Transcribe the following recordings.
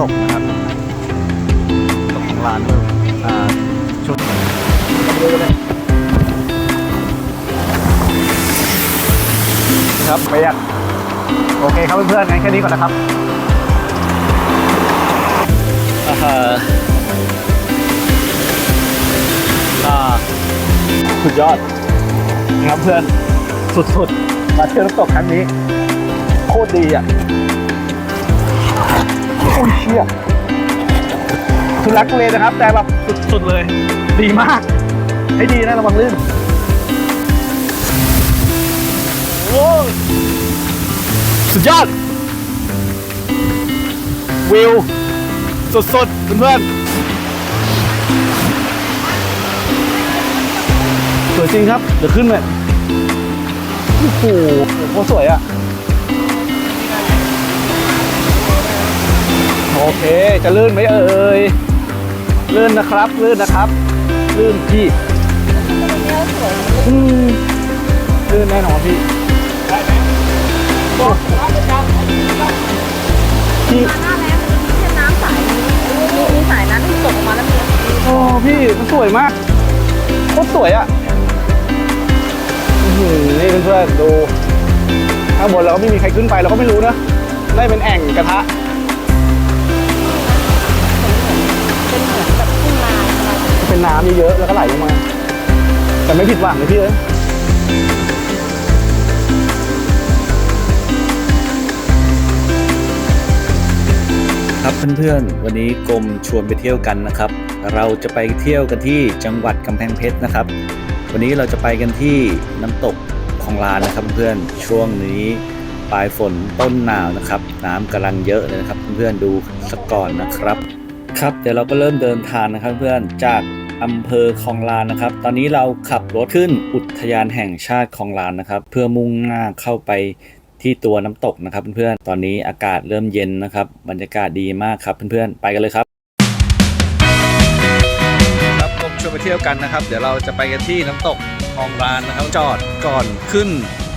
ตกนะครับตกของร้านด้วยอ่าชุดครับไปอะโอเคครับเพื่อนๆงั้นแค่นี้ก่อนนะครับอ่าอ่าสุดยอดนะครับเพื่อนสุดๆ มาเที่ยวน้ำตกครั้งนี้ โคตรดีอะ โอ้ยเชี่ยทุลักทุเลนะครับ แต่แบบสุดๆเลย ดีมาก ให้ดีนะระวังลื่นโอ้ยสุดยอด วิวสุดๆเพื่อนๆสวยจริงครับ เดี๋ยวขึ้นเลยโอ้โหโคตรสวยอะ โอเค จะลื่นไหมเอ่ยลื่นนะครับ ลื่นนะครับ ลื่นพี่อืมลื่นแน่นอนพี่พี่หน้าแล้งมันมีน้ำใสมีมีสายน้ำที่ตกออกมาแล้วมีโอ้พี่มันสวยมากโคตรสวยอะอื้อหือนี่เพื่อนๆดูข้างบนเราก็ไม่มีใครขึ้นไปเราก็ไม่รู้นะได้เป็นแอ่งกระทะ น้ำเยอะๆแล้วก็ไหลลงมา แต่ไม่ผิดหวังเลยพี่เอ้ยครับเพื่อนๆ วันนี้กรมชวนไปเที่ยวกันนะครับ เราจะไปเที่ยวกันที่จังหวัดกำแพงเพชรนะครับ วันนี้เราจะไปกันที่น้ำตกของลานนะครับเพื่อนๆช่วงนี้ปลายฝนต้นหนาวนะครับ น้ำกำลังเยอะเลยนะครับ เพื่อนๆดูสักก่อนนะครับ ครับเดี๋ยวเราก็เริ่มเดินทางนะครับเพื่อนจาก อำเภอคลองลานนะครับ ตอนนี้เราขับรถขึ้นอุทยานแห่งชาติคลองลานนะครับ เพื่อมุ่งหน้าเข้าไปที่ตัวน้ำตกนะครับเพื่อนๆ ตอนนี้อากาศเริ่มเย็นนะครับ บรรยากาศดีมากครับเพื่อนๆ ไปกันเลยครับครับผมชวนไปเที่ยวกันนะครับ เดี๋ยวเราจะไปกันที่น้ำตกคลองลานนะครับ จอดก่อนขึ้น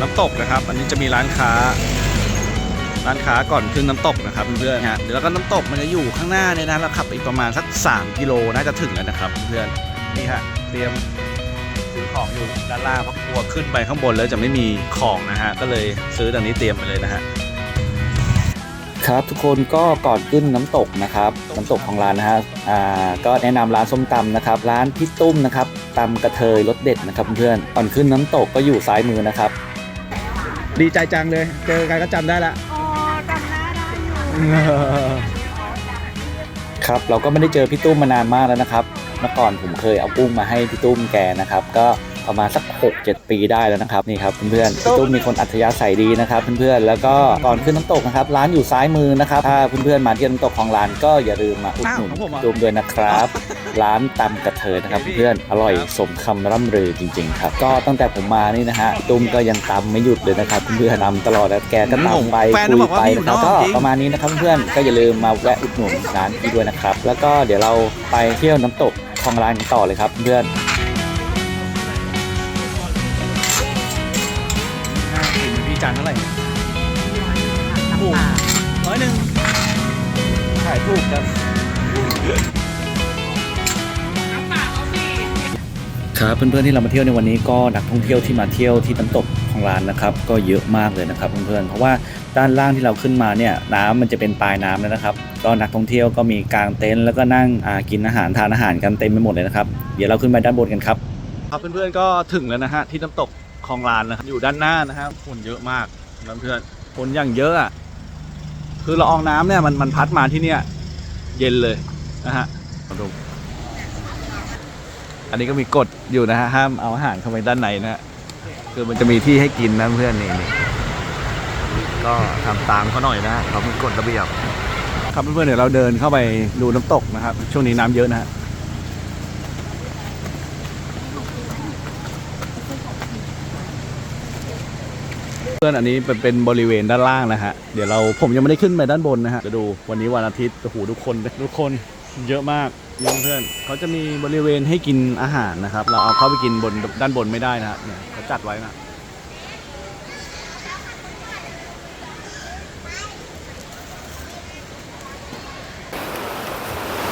น้ำตกนะครับ อันนี้จะมีร้านค้า ร้านค้าก่อนขึ้นน้ำตกนะครับเพื่อนๆฮะเดี๋ยวแล้วก็น้ำตกมันจะอยู่ข้างหน้าเนี่ยนะเราขับอีกประมาณสัก 3 กิโลน่าจะถึงแล้วนะครับเพื่อนนี่ฮะเตรียมซื้อของอยู่ด้านล่างเพราะกลัวขึ้นไปข้างบนแล้วจะไม่มีของนะฮะก็เลยซื้อตอนนี้เตรียมไปเลยนะฮะครับทุกคนก็ก่อนขึ้นน้ำตกนะครับน้ำตกของร้านนะฮะอ่าก็แนะนำร้านส้มตำนะครับ ร้านพี่ตุ้มนะครับตำกระเทยรสเด็ดนะครับเพื่อนก่อนขึ้นน้ำตกก็อยู่ซ้ายมือนะครับ ดีใจจังเลย เจอกันก็จำได้ละ ครับเราก็ไม่ได้เจอพี่ตุ้มมานานมากแล้วนะครับ เมื่อก่อนผมเคยเอากุ้งมาให้พี่ตุ้มแกนะครับ ก็ ประมาณสัก 6-7 ปีได้แล้วนะครับนี่ครับเพื่อนๆพี่ตุ้มมีคนอัธยาศัยดีนะครับเพื่อนๆแล้วก็ก่อนขึ้นน้ำตกนะครับร้านอยู่ซ้ายมือนะครับถ้าเพื่อนๆมาที่น้ำตกของร้านก็อย่าลืมมาอุดหนุนอ้าวของผมเหรอตุ้มด้วยนะครับ ร้านตำกระเทยนะครับเพื่อนๆอร่อยสมคำร่ำลือจริงๆครับก็ตั้งแต่ผมมานี่นะฮะตุ้มก็ยังตำไม่หยุดเลยนะครับเพื่อนๆตำตลอดแล้วแกก็ตำไปแฟนคุบยอกว่าไปพี่อยู่นะครับนอกก็จริงประมาณนี้นะครับเพื่อนๆก็อย่าลืมมาแวะอุดหนุนร้านพี่ด้วยนะครับแล้วก็เดี๋ยวเราไปเที่ยวน้ำตกคลองลานกันต่อเลยครับเพื่อนานเท่าไหร่เนี่ยถูกร้อยหนึ่งขายถูกจังครับเพื่อนๆที่เรามาเที่ยวในวันนี้ก็นักท่องเที่ยวที่มาเที่ยวที่น้ำตกของลานนะครับ ก็เยอะมากเลยนะครับเพื่อนๆเพราะว่าด้านล่างที่เราขึ้นมาเนี่ยน้ำมันจะเป็นปลายน้ำแล้วนะครับ ก็นักท่องเที่ยวก็มีกางเต็นท์แล้วก็นั่งอ่ากินอาหารทานอาหารกันเต็มไปหมดเลยนะครับ เดี๋ยวเราขึ้นไปด้านบนกันครับครับเพื่อนๆก็ถึงแล้วนะฮะที่น้ำตก คลองลานนะครับ อยู่ด้านหน้านะครับ คนเยอะมากนะเพื่อนคนอย่างเยอะอะคือละอองน้ำเนี่ยมันมันพัดมาที่เนี่ย เย็นเลยนะฮะดูอันนี้ก็มีกฎอยู่นะฮะห้ามเอาอาหารเข้าไปด้านในนะฮะคือมันจะมีที่ให้กินนะเพื่อนนี่นี่ก็ทำตามเขาหน่อยนะฮะเขามีกฎระเบียบ ครับเพื่อนๆเดี๋ยวเราเดินเข้าไปดูน้ำตกนะครับ ช่วงนี้น้ำเยอะนะฮะ พื่อนอันนี้เป็นเป็นบริเวณด้านล่างนะฮะเดี๋ยวเราผมยังไม่ได้ขึ้นไปด้านบนนะฮะจะดูวันนี้วันอาทิตย์โอ้โหทุกคนทุกคนเยอะมากเยอะเพื่อนเขาจะมีบริเวณให้กินอาหารนะครับ เราเอาเข้าไปกินบนด้านบนไม่ได้นะฮะเนี่ยเขาจัดไว้นะค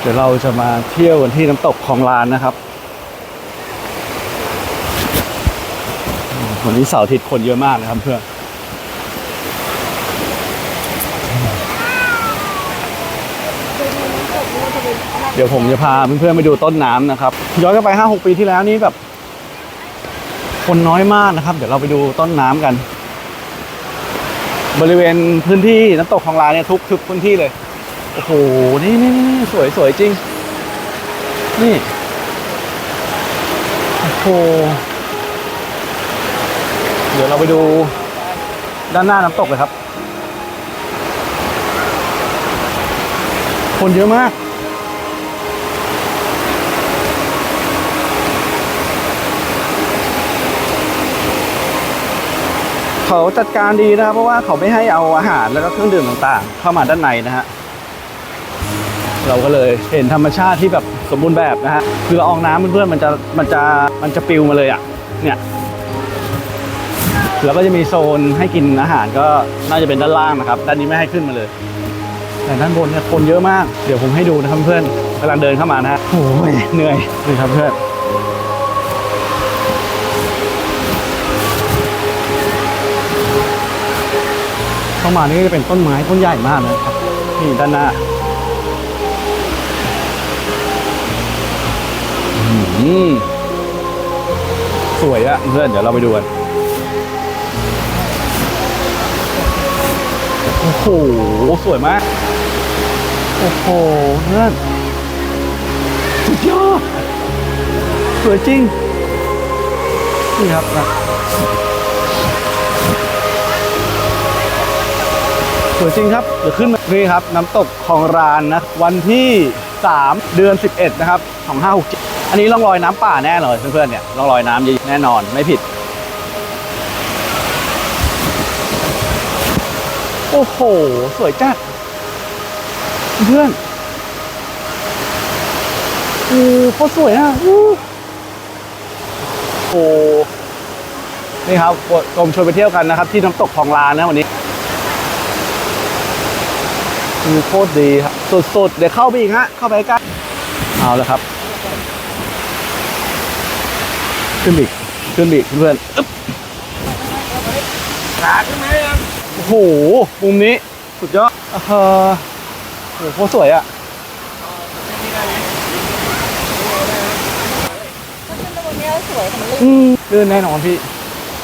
เดี๋ยวเราจะมาเที่ยวกันที่น้ำตกคลองลานนะครับอืมวันนี้เสาร์อาทิตย์คนเยอะมากนะครับเพื่อน เดี๋ยวผมจะพาเพื่อนๆไปดูต้นน้ำนะครับ ย้อนกลับไปห้าหกปีที่แล้วนี่แบบ คนน้อยมากนะครับ เดี๋ยวเราไปดูต้นน้ำกัน บริเวณพื้นที่น้ำตกคลองลานเนี่ยทุกทุกพื้นที่เลย โอ้โหนี่นี่นี่สวยสวยจริง นี่โอ้โหเดี๋ยวเราไปดูด้านหน้าน้ำตกเลยครับ คนเยอะมาก เขาจัดการดีนะครับ เพราะว่าเขาไม่ให้เอาอาหารแล้วก็เครื่องดื่มต่างๆ เข้ามาด้านในนะฮะเราก็เลยเห็นธรรมชาติที่แบบสมบูรณ์แบบนะฮะคืออองน้ำเพื่อนๆมันจะมันจะมันจะปลิวมาเลยอะเนี่ยแล้วก็จะมีโซนให้กินอาหารก็น่าจะเป็นด้านล่างนะครับด้านนี้ไม่ให้ขึ้นมาเลย แต่ด้านบนเนี่ยคนเยอะมาก เดี๋ยวผมให้ดูนะครับเพื่อนกำลังเดินเข้ามานะฮะโอ้ยเหนื่อยนี่ครับเพื่อน เข้ามานี่ก็จะเป็นต้นไม้ต้นใหญ่มากนะครับนี่ด้านหน้าสวยอะเพื่อนเดี๋ยวเราไปดูกันโอ้โหสวยมาก โอ้โหเพื่อนสุดยอดสวยจริงนี่ครับนะ สวยจริงครับ เดี๋ยวขึ้นมานี่ครับ น้ำตกคลองรานนะ วันที่ 3 เดือน 11 นะครับ2567อันนี้ร่องรอยน้ำป่าแน่เลยเพื่อนๆเนี่ยร่องรอยน้ำเยอะแน่นอนไม่ผิด โอ้โห สวยจัด เพื่อนโอ้โคตรสวยอะอู้โอ้นี่ครับกรมชวนไปเที่ยวกันนะครับ ที่น้ำตกคลองลานนะวันนี้ วิวโคตรดีครับสุดๆ เดี๋ยวเข้าไปอีกฮะ เข้าไปใกล้เอาแล้วครับ ขึ้นอีกขึ้นอีกเพื่อนอึ๊บโอ้โห มุมนี้ สุดยอดเออโอ้โหโคตรสวยอะวันนี้สวยค่ะมันลื่นอืมเลื่อนแน่นอนพี่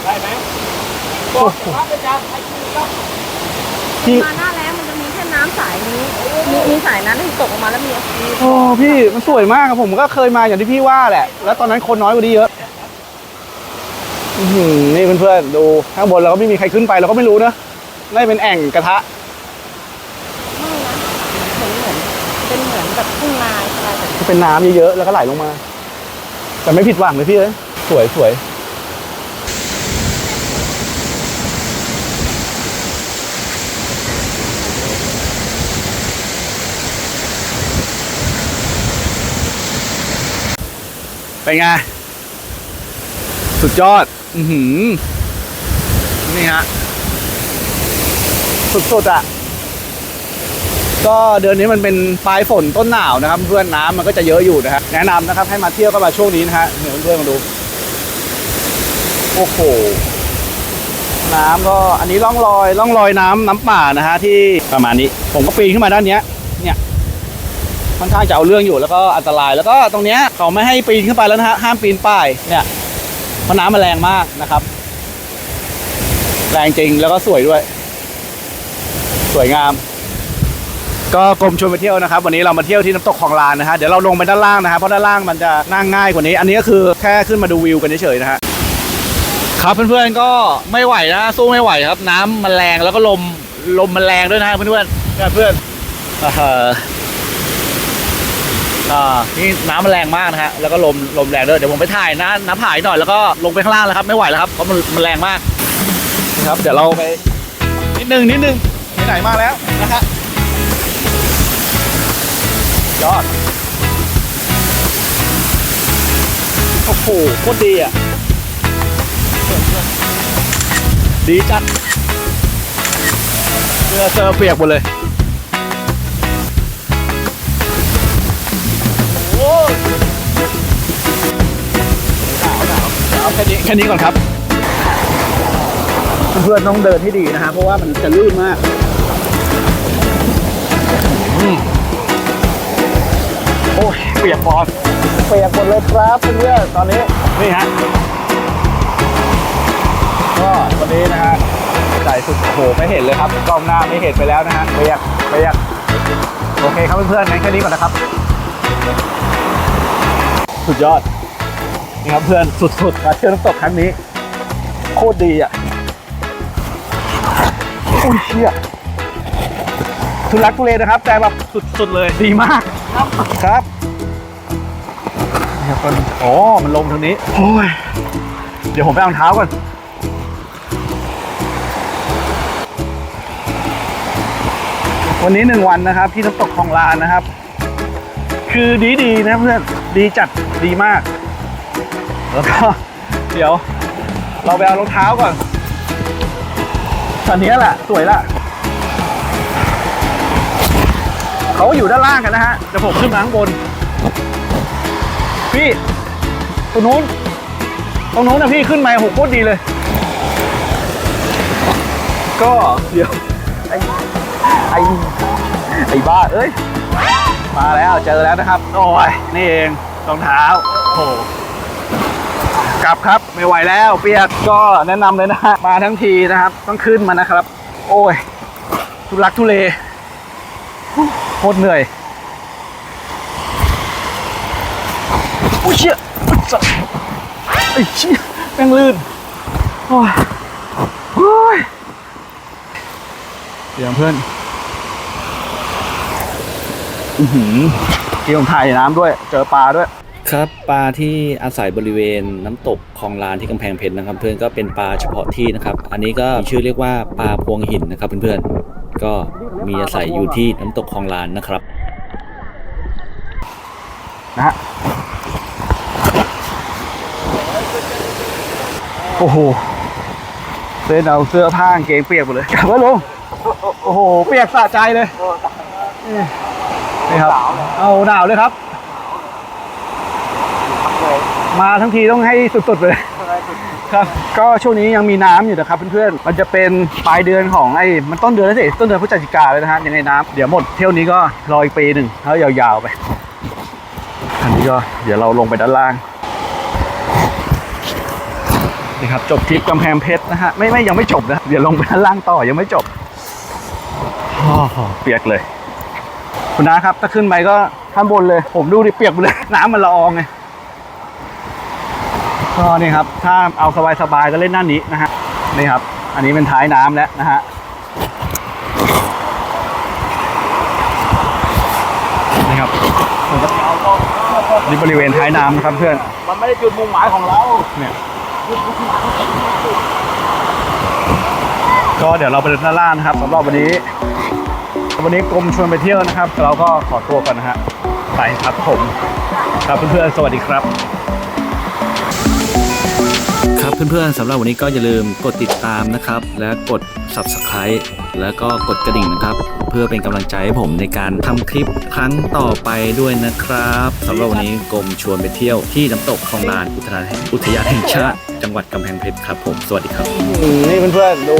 ได้ไหมโอ้โหครับอาจารย์ไอ้ที่ครับพี่มาหน้าแล้งมั นจะมีแค่น้ำสายนี้ มีมีสายนั้นที่ตกออกมาแล้วมีมีโอ้พี่มันสวยมากครับผมก็เคยมาอย่างที่พี่ว่าแหละ แล้วตอนนั้นคนน้อยกว่านี้เยอะอื้อหือนี่เพื่อนๆดูข้างบนเราก็ไม่มีใครขึ้นไปเราก็ไม่รู้นะน่าจะเป็นแอ่งกระทะ ไม่นะเหมือนเหมือนเป็นเหมือนแบบทุ่งนาอะไรแบบที่เป็นน้ำเยอะๆ แล้วก็ไหลลงมา แต่ไม่ผิดหวังเลยพี่เลยสวยสวย เป็นไง สุดยอด อือหือ นี่ฮะ สุดๆอะ ก็เดือนนี้มันเป็นปลายฝนต้นหนาวนะครับ เพื่อนน้ำมันก็จะเยอะอยู่นะฮะแนะนำนะครับ ให้มาเที่ยวก็มาช่วงนี้นะฮะเดี๋ยวเพื่อนมาดู โอ้โหน้ำก็อันนี้ร่องรอยร่องรอยน้ำน้ำป่านะฮะที่ประมาณนี้ ผมก็ปีนขึ้นมาด้านเนี้ย ค่อนข้างจะเอาเรื่องอยู่แล้วก็อันตราย แล้วก็ตรงเนี้ยเขาไม่ให้ปีนขึ้นไปแล้วนะฮะห้ามปีนป้ายเนี่ยเพราะน้ำมันแรงมากนะครับ แรงจริงแล้วก็สวยด้วย สวยงาม ก็กรมชวนไปเที่ยวนะครับ วันนี้เรามาเที่ยวที่น้ำตกคลองลานนะฮะเดี๋ยวเราลงไปด้านล่างนะครับเพราะด้านล่างมันจะนั่งง่ายกว่านี้ อันนี้ก็คือแค่ขึ้นมาดูวิวกันเฉยๆนะฮะครับเพื่อนๆก็ไม่ไหวนะสู้ไม่ไหวครับ น้ำมันแรงแล้วก็ลมลมมันแรงด้วยนะฮะเพื่อนๆเพื่อนๆอ่า นี่น้ำมันแรงมากนะฮะแล้วก็ลมลมแรงด้วยเดี๋ยวผมไปถ่ายนะน้ำผายหน่อยแล้วก็ลงไปข้างล่างแล้วครับไม่ไหวแล้วครับเพราะมันมันแรงมากนะครับ เดี๋ยวเราไปนิดนึงนิดนึงไหนมาแล้วนะฮะยอดโอ้โหโคตรดีอะดีจัดเสื้อเสื้อเปียกหมดเลย แค่นี้ก่อนครับ เพื่อนๆต้องเดินให้ดีนะฮะเพราะว่ามันจะลื่นมากอืมโอ้ยเปียกบอลเปียกหมดเลยครับเพื่อนๆตอนนี้นี่ฮะก็วันนี้นะฮะใส่สุดโอ้โหไม่เห็นเลยครับกล้องหน้าไม่เห็นไปแล้วนะฮะเปียกเปียกโอเคครับเพื่อนๆงั้นแค่นี้ก่อนนะครับ สุดยอด นี่ครับเพื่อนสุดๆมาเที่ยวน้ำตกครั้งนี้ โคตรดีอะโอ้ยเชี่ยทุลักทุเลนะครับ แต่แบบสุดๆเลยดีมากครับนี่ครับมันอ๋อมันลงทางนี้โอ้ยเดี๋ยวผมไปเอาเท้าก่อนวันนี้หนึ่งวันนะครับ ที่น้ำตกคลองลานนะครับ คือดีดีๆนะเพื่อนดีจัดดีมาก แล้วก็เดี๋ยวเราไปเอารองเท้าก่อนอันนี้แหละ สวยละเขาอยู่ด้านล่างกันนะฮะเดี๋ยวผมขึ้นมาข้างบน พี่ตรงนู้น ตรงนู้นนะพี่ขึ้นมาโหโคตรดีเลย ก็เดี๋ยว ไอ้ไอ้ไอ้บ้าเอ้ย มาแล้วเจอแล้วนะครับ โอ้ย นี่เองรองเท้าโอ้ กลับครับไม่ไหวแล้ว เปียกก็แนะนำเลยนะฮะมาทั้งทีนะครับ ต้องขึ้นมานะครับ โอ้ยทุลักทุเลโคตรเหนื่อยโอ้ยเชี่ยจะไอ้เชี่ยแม่งลื่นโอ้ยโอ้ยเดี๋ยวเพื่อนอือหือเกี่ยวถ่ายน้ำด้วย เจอปลาด้วย ครับปลาที่อาศัยบริเวณน้ำตกคลองลานที่กำแพงเพชรนะครับ เพื่อนก็เป็นปลาเฉพาะที่นะครับ อันนี้ก็มีชื่อเรียกว่าปลาพวงหินนะครับเพื่อนๆก็มีอาศัยอยู่ที่น้ำตกคลองลานนะครับนะฮะโอ้โหเส้นเอาเสื้อผ้าเกงเปียกหมดเลยกลับมาลงโอ้โหเปียกสะใจเลยนี่ครับเอาหนาวเลยครับ มาทั้งทีต้องให้สุดๆเลยครับก็ช่วงนี้ยังมีน้ำอยู่นะครับเพื่อนๆ มันจะเป็นปลายเดือนของไอ้มันต้นเดือนแล้วสิต้นเดือนพฤศจิกาเลยนะฮะยังไงน้ำเดี๋ยวหมดเที่ยวนี้ก็รออีกปีหนึ่งแล้วยาวๆไป อันนี้ก็เดี๋ยวเราลงไปด้านล่างนี่ครับจบทริปกำแพงเพชรนะฮะไม่ไม่ยังไม่จบนะเดี๋ยวลงไปด้านล่างต่อยังไม่จบอ้อเปียกเลย คุณน้าครับถ้าขึ้นไปก็ข้างบนเลย ผมดูดิเปียกเลย น้ำมันละอองไง ก็นี่ครับถ้าเอาสบายๆก็เล่นด้านนี้นะฮะนี่ครับ อันนี้เป็นท้ายน้ำแล้วนะฮะนี่ครับนี่บริเวณท้ายน้ำนะครับเพื่อน มันไม่ได้จุดมุ่งหมายของเราเนี่ยก็เดี๋ยวเราไปเดินด้านล่างนะครับสำหรับวันนี้ วันนี้กรมชวนไปเที่ยวนะครับ เราก็ขอตัวกันนะฮะไปครับผม ครับเพื่อนๆสวัสดีครับ ครับเพื่อนๆสำหรับวันนี้ก็อย่าลืมกดติดตามนะครับ และกด subscribe แล้วก็กดกระดิ่งนะครับ เพื่อเป็นกำลังใจให้ผมในการทำคลิปครั้งต่อไปด้วยนะครับสำหรับวันนี้กรมชวนไปเที่ยวที่น้ำตกคลองลานอุทยานแห่งชาติ จังหวัดกำแพงเพชรครับผมสวัสดีครับนี่เพื่อนๆดู